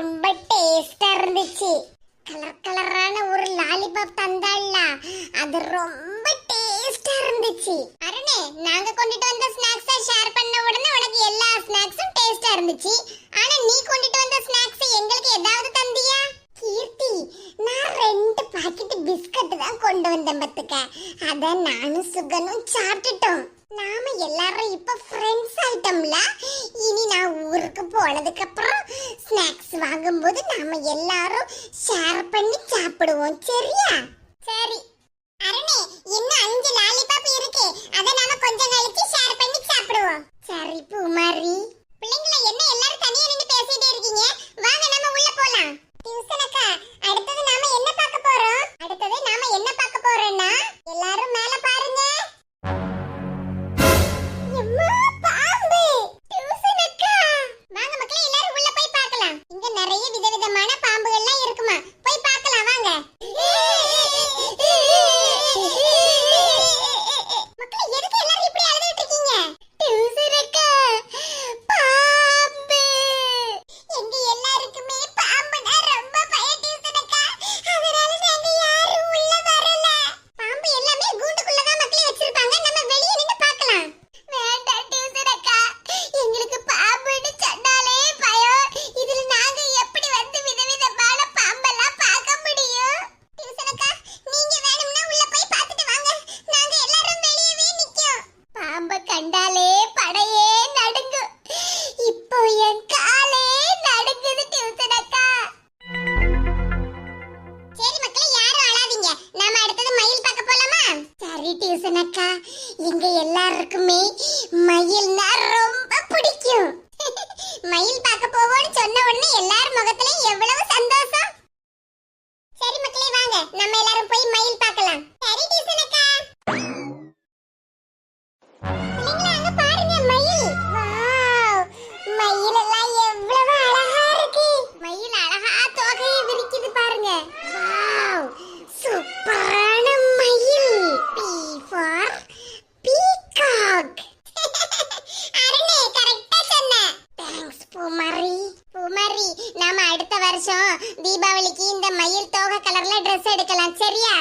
ரொம்ப டேஸ்டா இருந்துச்சு. கலர் கலரான ஒரு லாலிபாப் தந்தாள்ல. அது ரொம்ப டேஸ்டா இருந்துச்சு. அருணே நாங்க கொண்டுட்டு வந்த ஸ்நாக்ஸை ஷேர் பண்ண உடனே உனக்கு எல்லா ஸ்நாக்ஸும் டேஸ்டா இருந்துச்சு. ஆனா நீ கொண்டுட்டு வந்த ஸ்நாக்ஸ் எங்களுக்கு ஏதாவது தந்தியா? கீர்த்தி நான் ரெண்டு பாக்கெட் பிஸ்கட் தான் கொண்டு வந்தேன் பத்துக்க. அத நானும் சுகனும் சாப்பிட்டுட்டோம். நாம எல்லாரும் இப்ப ஃப்ரெண்ட்ஸ் ஆயிட்டோம்ல. இனி நான் ஊருக்கு போனதுக்கு அப்புறம் ஸ்நாக்ஸ் வாங்கும்போது நாம எல்லாரும் ஷேர் பண்ணி சாப்பிடுவோம் சரியா? சரி. அருணே இன்னும் அஞ்சு லாலிபாப் இருக்கு. அத இங்க நிறைய விதவிதமான வாங்க நம்ம எல்லாரும் போய் மயில் பார்க்கலாம். சரி டீசனக்கா பிள்ளைங்களா, அங்க பாருங்க மயில். வாவ் மயில் எல்லாம் எவ்வளவு அழகா இருக்கு. மயில் அழகா தோகையை விரிக்குது பாருங்க. வாவ் சூப்பரான மயில். பி ஃபார் பீகாக் அருணே கரெக்டா சொன்ன. தேங்க்ஸ் பூமாரி. பூமாரி நாம அடுத்த வருஷம் தீபாவளிக்கு இந்த கலர்ல ட்ரெஸ் எடுக்கலாம் சரியா?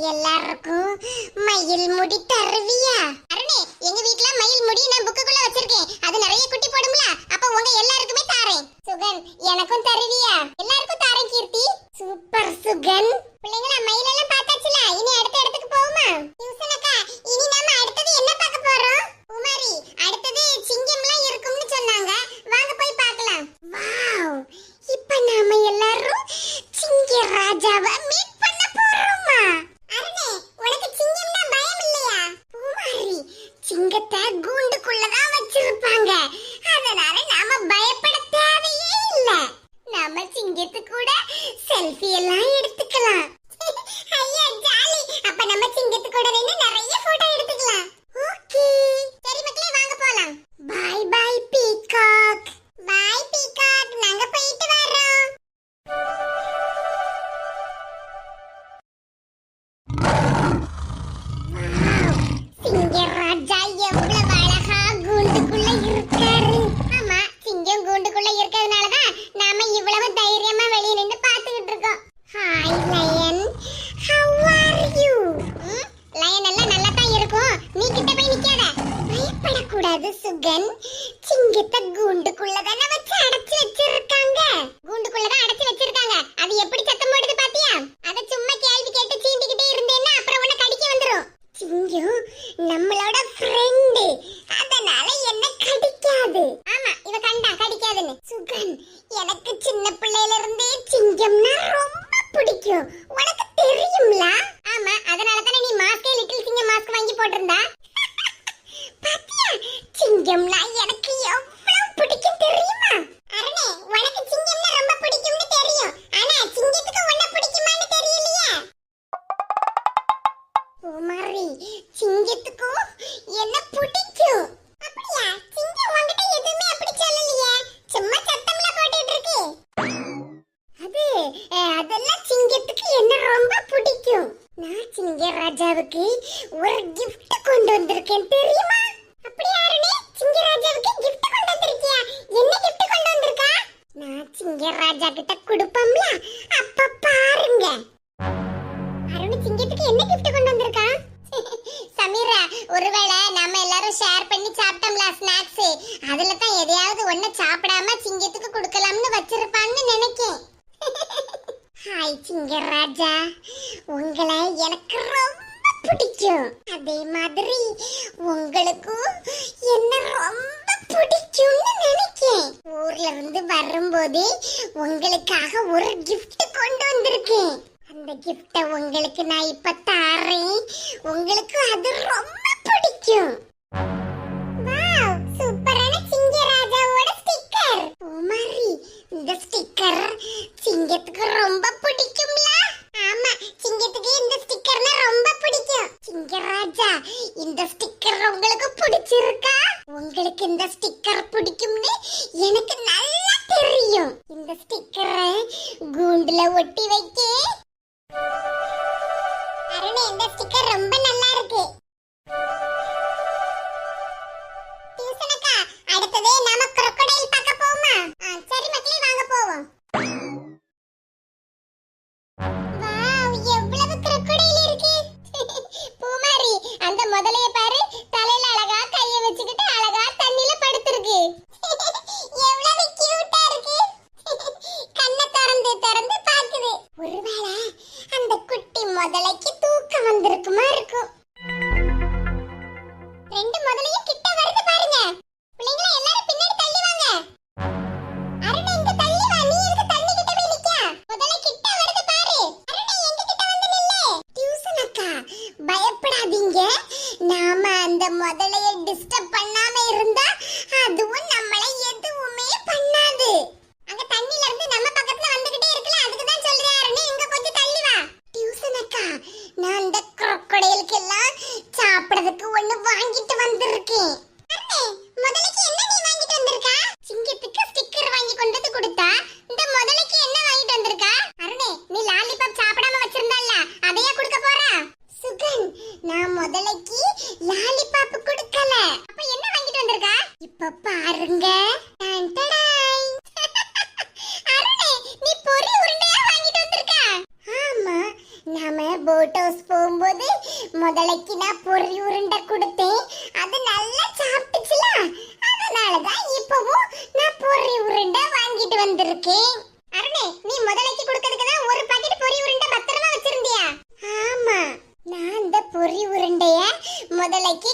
எல்லாருக்கும் மயில் முடி தருவியா? அருணே எங்க வீட்ல மயில் முடி நான் புக்குக்குள்ள வச்சிருக்கேன். அது நிறைய குட்டி போடும்ல அப்ப உங்க எல்லாருக்குமே தாரேன். சுகன் எனக்கும் தருவியா? எல்லாருக்கும் தாரேன் கீர்த்தி. சூப்பர் சுகன். முருகன் சுகன் சிங்கத்தை கூண்டுக்குள்ள தானே வச்சு அடைச்சு வச்சிருக்காங்க. கூண்டுக்குள்ள தான் அடைச்சு வச்சிருக்காங்க. அது எப்படி சத்தம் போடுது பாத்தியா? அத சும்மா கேள்வி கேட்டு சீண்டிக்கிட்டே இருந்தேன்னா அப்புறம் உன்னை கடிக்க வந்துரும். சிங்கம் நம்மளோட ஃப்ரெண்டு அதனால என்ன கடிக்காது. ஆமா இவ கண்டா கடிக்காதுன்னு. சுகன் எனக்கு சின்ன பிள்ளையில இருந்தே சிங்கம்னா ரொம்ப பிடிக்கும். உனக்கு தெரியும்ல? ஆமா அதனால தானே நீ மாஸ்கே லிட்டில் சிங்கம் மாஸ்க் வாங்கி போட்டிருந்தா? એમના சிங்கராஜா கிட்ட கொடுப்போம்ல? அப்ப பாருங்க. அருண் சிங்கத்துக்கு என்ன கிஃப்ட் கொண்டு வந்திருக்கா? சமீரா ஒருவேளை நம்ம எல்லாரும் ஷேர் பண்ணி சாப்பிட்டோம்ல ஸ்நாக்ஸ் அதுல தான் எதையாவது ஒண்ணு சாப்பிடாம சிங்கத்துக்கு கொடுக்கலாம்னு வச்சிருப்பான்னு நினைக்கேன். ஹாய் சிங்கராஜா உங்களை எனக்கு ரொம்ப பிடிக்கும். அதே மாதிரி உங்களுக்கும் என்ன ரொம்ப பிடிக்கும்னு நினைக்கிறேன் ஊர்ல இருந்து வரும்போதே உங்களுக்காக ஒரு கிஃப்ட் கொண்டு வந்திருக்கேன். அந்த கிஃப்ட உங்களுக்கு நான் இப்ப தாரேன். உங்களுக்கு அது ரொம்ப பிடிக்கும். அருண் இந்த ஸ்டிக்கர் ரொம்ப நல்லா இருக்கு. முதலைக்கு நான் பொறி உருண்டை கொடுத்தேன். அது நல்லா சாப்பிட்டுச்சுல. அதனாலதான் இப்பவும் நான் பொறி உருண்டை வாங்கிட்டு வந்திருக்கேன். அருணே நீ முதலைக்கு கொடுத்ததுக்கு தான் ஒரு பாக்கெட் பொறி உருண்டை பத்திரமா வச்சிருந்தியா? ஆமா. நான் இந்த பொறி உருண்டைய முதலைக்கு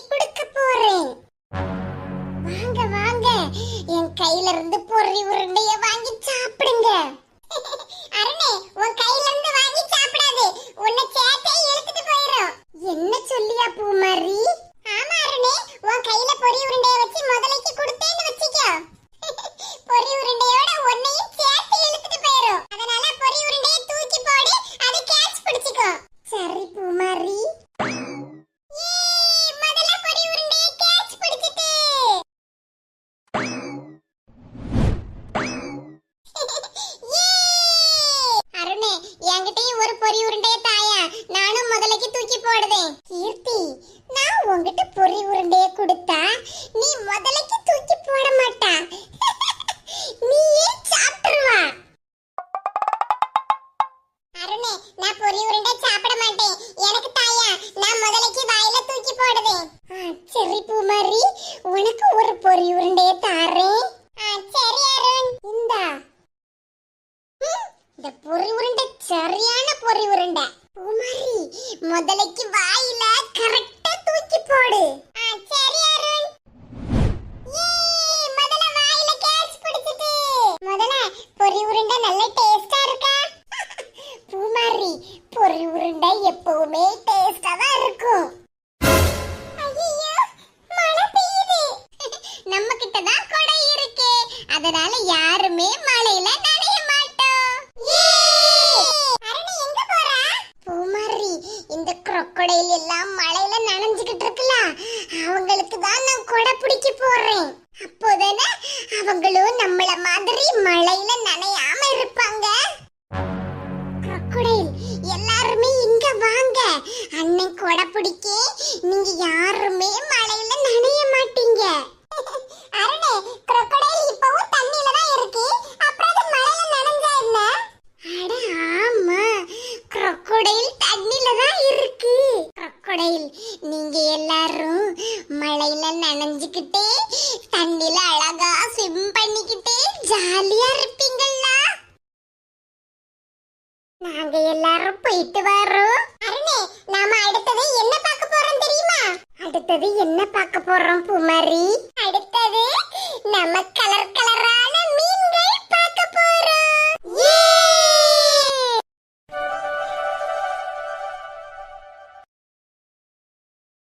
சரி பூமாரி உனக்கு ஒரு பொறி உருண்டைய தாரேன். சரி அருண் இந்தா. இந்த பொறி உருண்டை சரியான பொறி உருண்டை. பூமாரி முதலைக்கு வாயில கரெக்டா தூக்கி போடு. சரி அருண். முதல்ல வாயில கேட்ச் பிடிச்சிட்டு. உருண்டை நல்ல டேஸ்டா இருக்கா? பூமாரி பொறி உருண்டை எப்பவுமே டேஸ்டா தான் இருக்கும். அதனால யாருமே மழையில நனைய மாட்டோம். எங்க போறா? பூமாரி இந்த குரக்கொடையில் எல்லாம் மழையில நனைஞ்சுக்கிட்டு இருக்குல்ல அவங்களுக்கு தான் நான் கொடை பிடிக்க போறேன். அப்போதானே அவங்களும் நம்மள மாதிரி மழையில நனையாம இருப்பாங்க. குரக்கொடையில் எல்லாருமே இங்க வாங்க. அண்ணன் கொடை பிடிக்க நீங்க யாருமே மழையில நனைய மாட்டீங்க. நாங்க எல்லாரும் போயிட்டு வரோம் அருணே நாம அடுத்தது என்ன பார்க்க போறோம் தெரியுமா? அடுத்தது என்ன பார்க்க போறோம் புமரி? அடுத்தது நம்ம கலர் கலரான மீன்கள் பார்க்க போறோம்.